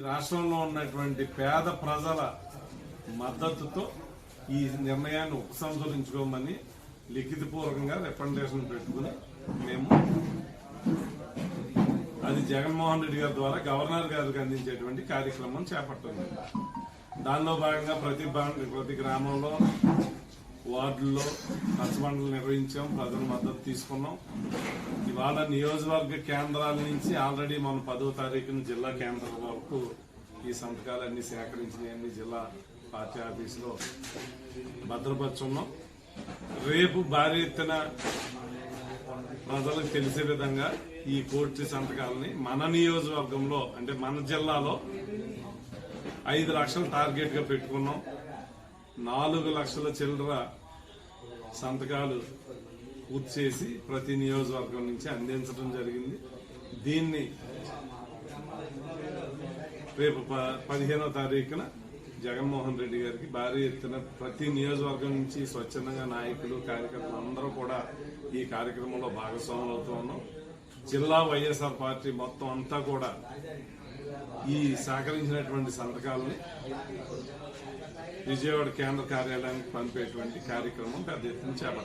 రాష్ట్రంలో ఉన్నటువంటి పేద ప్రజల మద్దతుతో ఈ నిర్ణయాన్ని ఉపసంహరించుకోమని లిఖితపూర్వకంగా రికమెండేషన్ పెట్టుకుని మేము అది జగన్మోహన్ రెడ్డి గారి ద్వారా గవర్నర్ గారికి అందించేటువంటి కార్యక్రమం చేపట్టింది దానిలో భాగంగా ప్రతి ప్రతి గ్రామంలో వార్డుల్లో రచ్చబండలు నిర్వహించాం ప్రజల మద్దతు తీసుకున్నాం. ఇవాళ నియోజకవర్గ కేంద్రాల నుంచి ఆల్రెడీ మనం పదో తారీఖున జిల్లా కేంద్రం వరకు ఈ సంతకాలన్నీ సేకరించినవన్నీ జిల్లా పార్టీ ఆఫీసులో భద్రపరుచున్నాం. రేపు భారీ ఎత్తున ప్రజలకు తెలిసే విధంగా ఈ కోర్టు సంతకాలని మన నియోజకవర్గంలో అంటే మన జిల్లాలో ఐదు లక్షలు టార్గెట్గా పెట్టుకున్నాం. నాలుగు లక్షల చిల్లర సంతకాలు పూర్తి చేసి ప్రతి నియోజకవర్గం నుంచి అందించడం జరిగింది. దీన్ని రేపు పదిహేనో తారీఖున జగన్మోహన్ రెడ్డి గారికి భారీ ఎత్తున ప్రతి నియోజకవర్గం నుంచి స్వచ్ఛందంగా నాయకులు కార్యకర్తలు అందరూ కూడా ఈ కార్యక్రమంలో భాగస్వాములు అవుతూ ఉన్నాం. జిల్లా వైఎస్ఆర్ పార్టీ మొత్తం అంతా కూడా ఈ సహకరించినటువంటి సంతకాలని విజయవాడ కేంద్ర కార్యాలయానికి పంపేటువంటి కార్యక్రమం పెద్ద ఎత్తున చేపట్టారు.